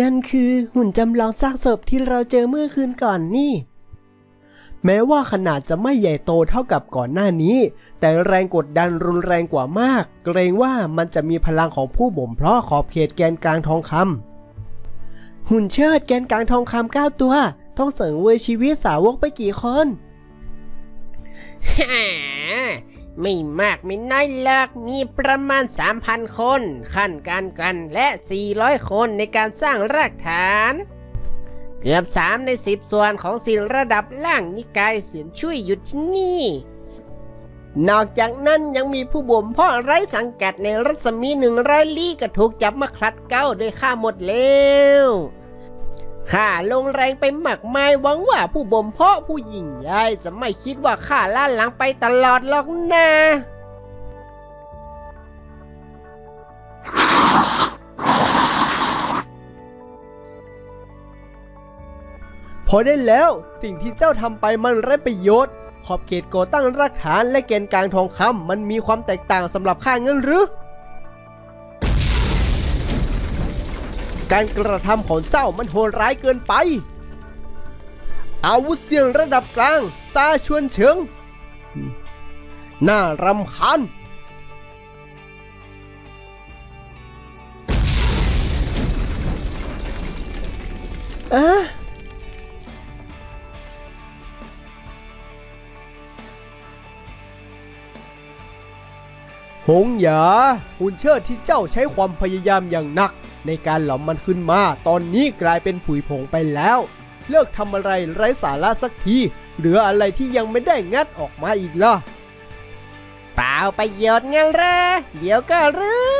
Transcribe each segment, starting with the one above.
นั่นคือหุ่นจำลองซากศพที่เราเจอเมื่อคืนก่อนนี่ แม้ว่าขนาดจะไม่ใหญ่โตเท่ากับก่อนหน้านี้ แต่แรงกดดันรุนแรงกว่ามาก เกรงว่ามันจะมีพลังของผู้บ่มเพาะขอบเขตแกนกลางทองคำหุ่นเชิดแกนกลางทองคำเก้าตัว ต้องเสริมเวยชีวิตสาวกไปกี่คน ไม่มากไม่น้อยหรอกมีประมาณ 3,000 คน ขั้นการกันและ 400 คนในการสร้างรากฐาน เกือบ 3 ใน 10 ส่วนของศิลระดับล่างนิกายเสียนช่วยอยู่ที่นี่ นอกจากนั้นยังมีผู้บ่มเพาะไร้สังกัดในรัศมีหนึ่งร้อยลี้ก็ถูกจับมาคลัดเก้าโดยข้าหมดแล้ว ข้าลงแรงไปหมักไม้หวังว่าผู้บ่มเพาะผู้ยิ่งใหญ่จะไม่คิดว่าข้าล้าหลังไปตลอดหรอกนะพอได้แล้วสิ่งที่เจ้าทำไปมันไร้ประโยชน์ ขอบเขตก่อตั้งรากฐานและแกนกลางทองคำมันมีความแตกต่างสำหรับข้าเงินหรือ การกระทำของเจ้ามันโหดร้ายเกินไป อาวุธเสียงระดับกลางซาชวนเฉิง น่ารำคาญเอ๊ะหงหยาหุ่นเชิดที่เจ้าใช้ความพยายามอย่างหนัก ในการหลอมมันขึ้นมา ตอนนี้กลายเป็นผุยผงไปแล้ว เลิกทำอะไรไร้สาระสักที เหลืออะไรที่ยังไม่ได้งัดออกมาอีกล่ะเปล่าประโยชน์งั้นเหรอเดี๋ยวก็รู้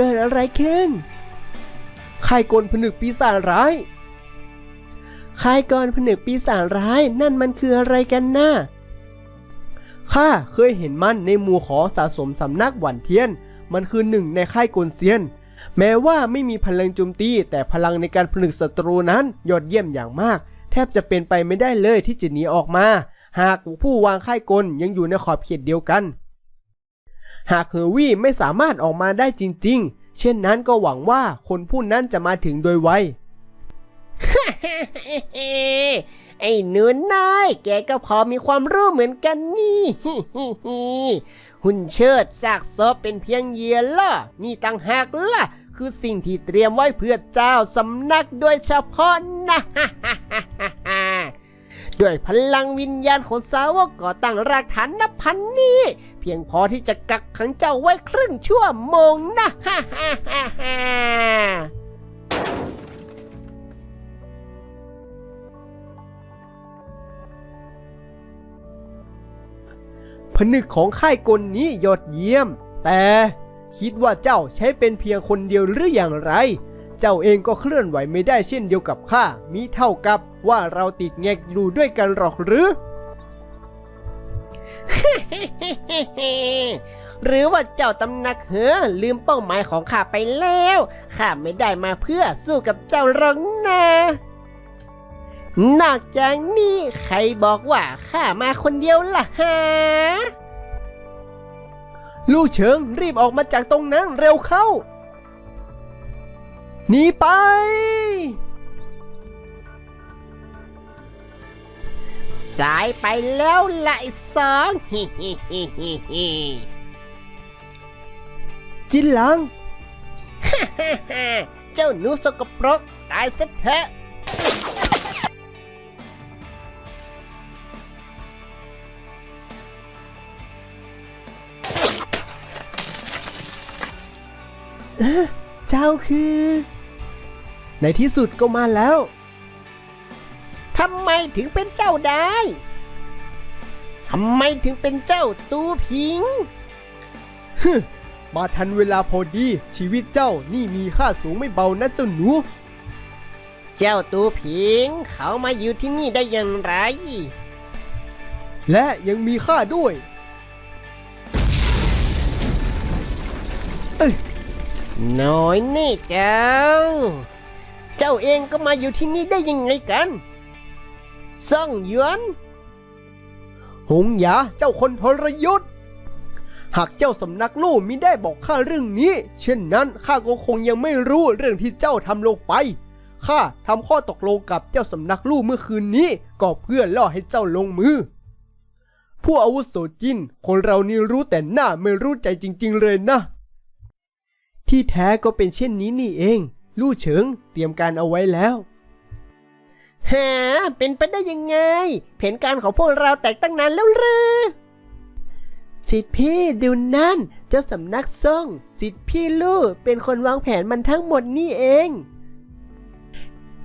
กิดอะไรขึ้นค่ายกลผนึกปีศาจร้ายค่ายกลผนึกปีศาจร้าย นั่นมันคืออะไรกันนะ่ะข้าเคยเห็นมันในหมู่ขอสะสมสำนักหวันเทียน มันคือหนึ่งในค่ายกลเซียน แม้ว่าไม่มีพลังโจมตี แต่พลังในการผนึกศัตรูนั้นยอดเยี่ยมอย่างมาก แทบจะเป็นไปไม่ได้เลยที่จะหนีออกมา หากผู้วางค่ายกลยังอยู่ในขอบเขตเดียวกัน หากเฮอร์วี่ไม่สามารถออกมาได้จริงๆ เช่นนั้นก็หวังว่าคนผู้นั้นจะมาถึงโดยไวไอ้หนูน้อยแกก็พอมีความรู้เหมือนกันนี่หุ่นเชิดซากศพเป็นเพียงเหยื่อล่อนี่ต่างหากล่ะ คือสิ่งที่เตรียมไว้เพื่อเจ้าสำนักโดยเฉพาะนะด้วยพลังวิญญาณของสาวกก่อตั้งรากฐานนับพันนี้ เพียงพอที่จะกักขังเจ้าไว้ครึ่งชั่วโมงนะฮ่าฮ่าฮ่าผนึกของค่ายกลนี้ยอดเยี่ยม แต่คิดว่าเจ้าใช้เป็นเพียงคนเดียวหรืออย่างไร เจ้าเองก็เคลื่อนไหวไม่ได้เช่นเดียวกับข้ามีเท่ากับว่าเราติดแงกอยู่ด้วยกันหรอกหรือ หรือว่าเจ้าตำหนักเหอลืมเป้าหมายของข้าไปแล้วข้าไม่ได้มาเพื่อสู้กับเจ้าหรอกนะนอกจากนี้ใครบอกว่าข้ามาคนเดียวล่ะฮะลู่เฉิงรีบออกมาจากตรงนั้นเร็วเข้าหนีไป สายไปแล้วละไอ้สองฮิฮิฮิฮิฮิจินหลังเจ้าหนูสกปรกตายซะเถอะ เจ้าคือ ในที่สุดก็มาแล้ว ถึงเป็นเจ้าได้ทำไมถึงเป็นเจ้าตูผิงมาทันเวลาพอดี ชีวิตเจ้านี่มีค่าสูงไม่เบานะเจ้าหนู เจ้าตูผิง เขามาอยู่ที่นี่ได้อย่างไร และยังมีค่าด้วย เอ้ยน้อยนี่เจ้า เจ้าเองก็มาอยู่ที่นี่ได้ยังไงกัน ซ่องหยวนหงหยาเจ้าคนทรยศ หากเจ้าสำนักลู่มิได้บอกข้าเรื่องนี้ เช่นนั้นข้าก็คงยังไม่รู้เรื่องที่เจ้าทำลงไปข้าทำข้อตกลงกับเจ้าสำนักลู่เมื่อคืนนี้ ก็เพื่อล่อให้เจ้าลงมือ ผู้อาวุโสจิน คนเรานี่รู้แต่หน้าไม่รู้ใจจริง ๆ เลยนะ ที่แท้ก็เป็นเช่นนี้นี่เอง ลู่เฉิงเตรียมการเอาไว้แล้ว หาเป็นไปได้ยังไงแผนการของพวกเราแตกตั้งนานแล้วหรือสิทธิพี่ดูนั่น เจ้าสำนักซ่งสิทธิพี่ลู่เป็นคนวางแผนมันทั้งหมดนี่เอง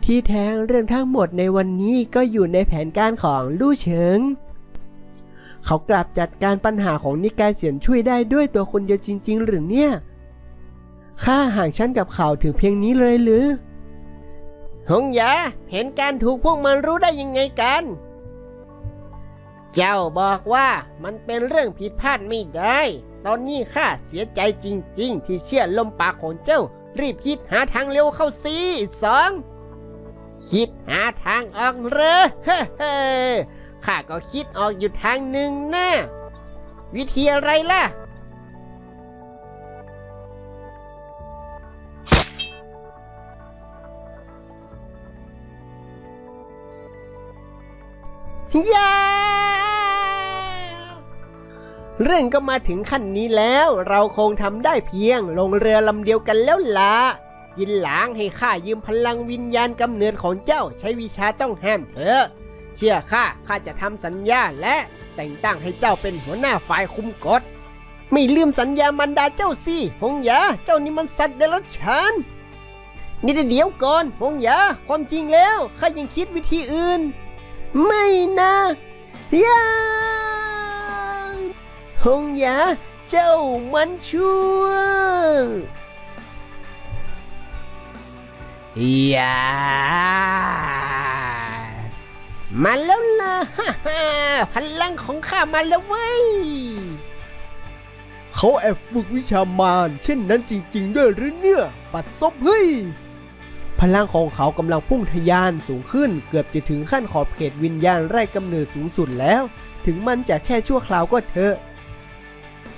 ที่แท้เรื่องทั้งหมดในวันนี้ก็อยู่ในแผนการของลู่เฉิง เขากลับจัดการปัญหาของนิกายเสียนช่วยได้ด้วยตัวคนเดียวจริง ๆ หรือเนี่ยข้าห่างฉันกับเขาถึงเพียงนี้เลยหรือ หงยาเห็นการถูกพวกมันรู้ได้ยังไงกัน เจ้าบอกว่ามันเป็นเรื่องผิดพลาดไม่ได้ ตอนนี้ข้าเสียใจจริง ๆ ที่เชื่อลมปากของเจ้า รีบคิดหาทางเร็วเข้าสิสอง คิดหาทางออกเรอเฮ้ข้าก็คิดออกอยู่ทางหนึ่งนะวิธีอะไรล่ะ ยาเรื่องก็มาถึงขั้นนี้แล้ว เราคงทำได้เพียงลงเรือลำเดียวกันแล้วละยินหลางให้ข้ายืมพลังวิญญาณกำเนิดของเจ้าใช้วิชาต้องห้ามเถอะ เชื่อข้าข้าจะทำสัญญาและแต่งตั้งให้เจ้าเป็นหัวหน้าฝ่ายคุมกฎ ไม่ลืมสัญญามันดาเจ้าสิหงหยาเจ้านี่มันสัตว์เดรัจฉานนี่เดี๋ยวก่อนหงหยาความจริงแล้วข้ายังคิดวิธีอื่น ไม่นะยาหงหยาเจ้ามันชั่วยามาแล้วล่ะฮ่าฮ่าพลังของข้ามาแล้วเว้ย เขาแอบฝึกวิชามารเช่นนั้นจริง ๆ ด้วยหรือเนี่ย ปัดซบเฮ้ย พลังของเขากำลังพุ่งทะยานสูงขึ้น เกือบจะถึงขั้นขอบเขตวิญญาณไร่กำเนิดสูงสุดแล้ว ถึงมันจะแค่ชั่วคราวก็เถอะ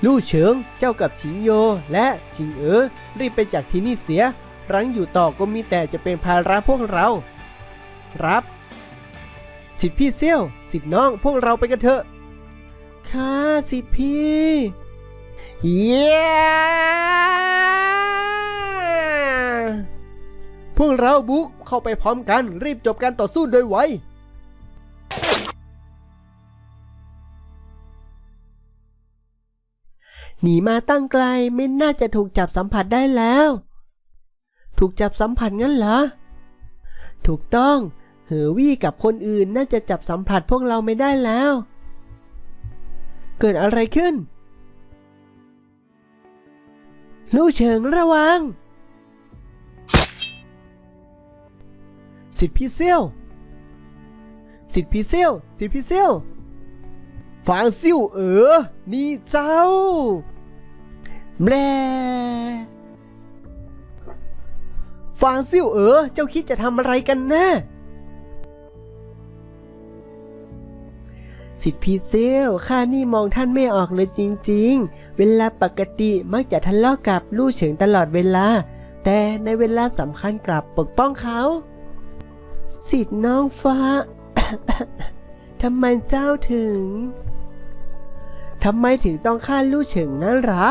ลู่เฉิงเจ้ากับชิงโยและชิงเอ๋อรีบไปจากที่นี่เสีย รั้งอยู่ต่อก็มีแต่จะเป็นภาระพวกเรารับ สิทธิพี่เซี่ยว สิทธิน้องพวกเราไปกันเถอะ ค่ะสิทธิพี่ เย้ พวกเราบุกเข้าไปพร้อมกันรีบจบการต่อสู้โดยไวหนีมาตั้งไกลไม่น่าจะถูกจับสัมผัสได้แล้ว ถูกจับสัมผัสงั้นเหรอ ถูกต้อง เหอวี่กับคนอื่นน่าจะจับสัมผัสพวกเราไม่ได้แล้ว เกิดอะไรขึ้น ลู่เฉิงระวัง สิทธิพี่เซี่ยวสิทธิพี่เซี่ยวสิทธิพี่เซี่ยวฟางซิ่วเออ นี่เจ้าแบลฟางซิ่วเออ เจ้าคิดจะทำอะไรกันแนะสิทธิพี่เซี่ยวข้านี่มองท่านไม่ออกเลยจริงๆ เวลาปกติมักจะทะเลาะกับลู่เฉิงตลอดเวลา แต่ในเวลาสำคัญกลับปกป้องเขา สิทธิ์น้องฟ้า ทำไมเจ้าถึง ทำไมถึงต้องฆ่าลู่เฉิงนั้นหรอ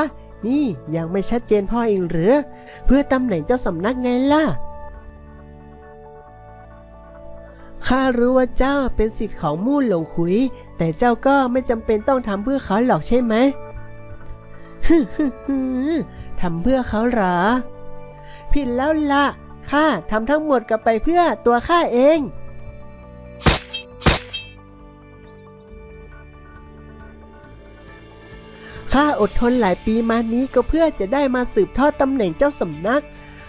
นี่ยังไม่ชัดเจนพ่อเองหรือ เพื่อตำแหน่งเจ้าสำนักไงล่ะ ข้ารู้ว่าเจ้าเป็นสิทธิ์ของมู่หลงขุย แต่เจ้าก็ไม่จำเป็นต้องทำเพื่อเขาหรอกใช่ไหมฮึฮึฮึทำเพื่อเขาหรอ ผิดแล้วล่ะ ข้าทำทั้งหมดกลับไปเพื่อตัวข้าเอง ข้าอดทนหลายปีมานี้ก็เพื่อจะได้มาสืบทอดตำแหน่งเจ้าสำนัก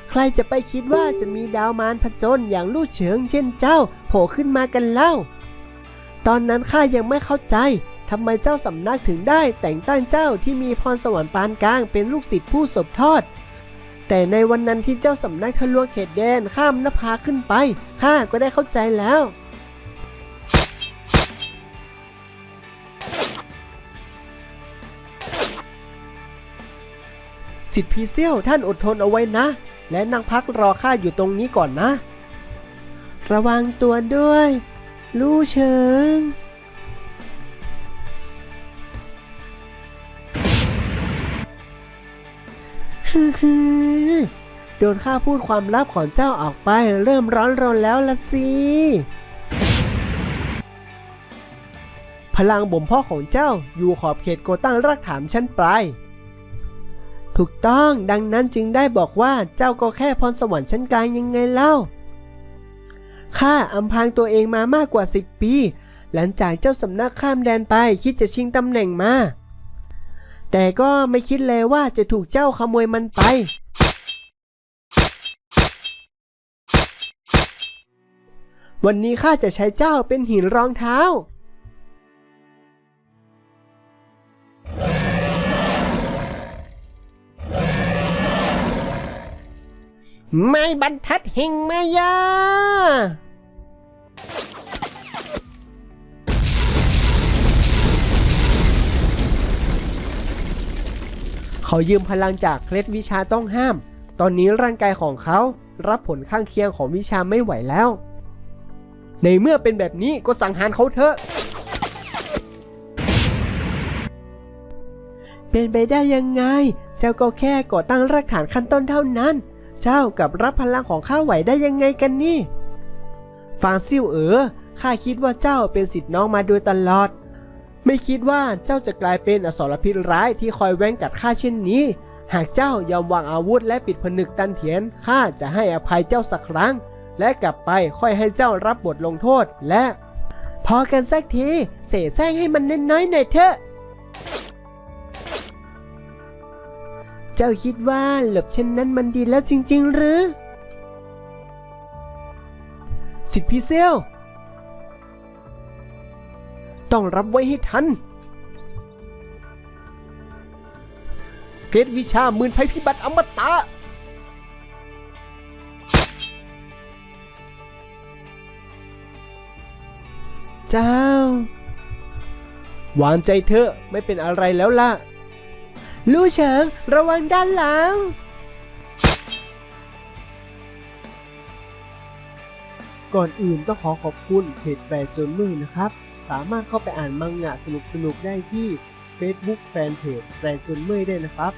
ใครจะไปคิดว่าจะมีดาวมารผจญอย่างลู่เฉิงเช่นเจ้า โผล่ขึ้นมากันเล่า ตอนนั้นข้ายังไม่เข้าใจทำไมเจ้าสำนักถึงได้แต่งตั้งเจ้าที่มีพรสวรรค์ปานกลางเป็นลูกศิษย์ผู้สบทอด แต่ในวันนั้นที่เจ้าสำนักทะลวงเขตแดนข้ามนภาขึ้นไปข้าก็ได้เข้าใจแล้วสิทธิพีเซียวท่านอดทนเอาไว้นะ และนั่งพักรอข้าอยู่ตรงนี้ก่อนนะ ระวังตัวด้วย ลู่เฉิงฮือฮือ โดนข้าพูดความลับของเจ้าออกไป เริ่มร้อนรนแล้วละสิพลังบ่มเพาะของเจ้าอยู่ขอบเขตโกตั้งรากฐานชั้นปลายถูกต้องดังนั้นจึงได้บอกว่าเจ้าก็แค่พรสวรรค์ชั้นกลางยังไงเล่าข้าอำพรางตัวเองมามากกว่าสิบปี หลังจากเจ้าสำนักข้ามแดนไปคิดจะชิงตำแหน่งมา แต่ก็ไม่คิดเลยว่าจะถูกเจ้าขโมยมันไป วันนี้ข้าจะใช้เจ้าเป็นหินรองเท้า ไม่บรรทัดเฮงมายาเขายืมพลังจากเคล็ดวิชาต้องห้าม ตอนนี้ร่างกายของเขารับผลข้างเคียงของวิชาไม่ไหวแล้ว ในเมื่อเป็นแบบนี้ก็สังหารเขาเถอะ เป็นไปได้ยังไง เจ้าก็แค่ก่อตั้งรากฐานขั้นต้นเท่านั้น เจ้ากับรับพลังของข้าไหวได้ยังไงกันนี่ฟางซิ่วเอ๋อข้าคิดว่าเจ้าเป็นสิทธิ์น้องมาโดยตลอด ไม่คิดว่าเจ้าจะกลายเป็นอสรพิษร้ายที่คอยแว้งกัดข้าเช่นนี้ หากเจ้ายอมวางอาวุธและปิดผนึกตันเถียนข้าจะให้อภัยเจ้าสักครั้ง และกลับไปค่อยให้เจ้ารับบทลงโทษและ พอกันสักที เสแสร้งให้มันน้อยๆหน่อยเถอะ เจ้าคิดว่าหลบเช่นนั้นมันดีแล้วจริง ๆ หรือ สิทธิพิเซลต้องรับไว้ให้ทันเกรดวิชาหมื่นภัยพิบัติอมตะ เจ้า วางใจเถอะไม่เป็นอะไรแล้วล่ะ ลู่เฉิงระวังด้านหลัง ก่อนอื่นต้องขอขอบคุณเพจแปรจนมือนะครับ สามารถเข้าไปอ่านมังงะสนุกๆได้ที่ Facebook Fanpage แปรจนมือได้นะครับ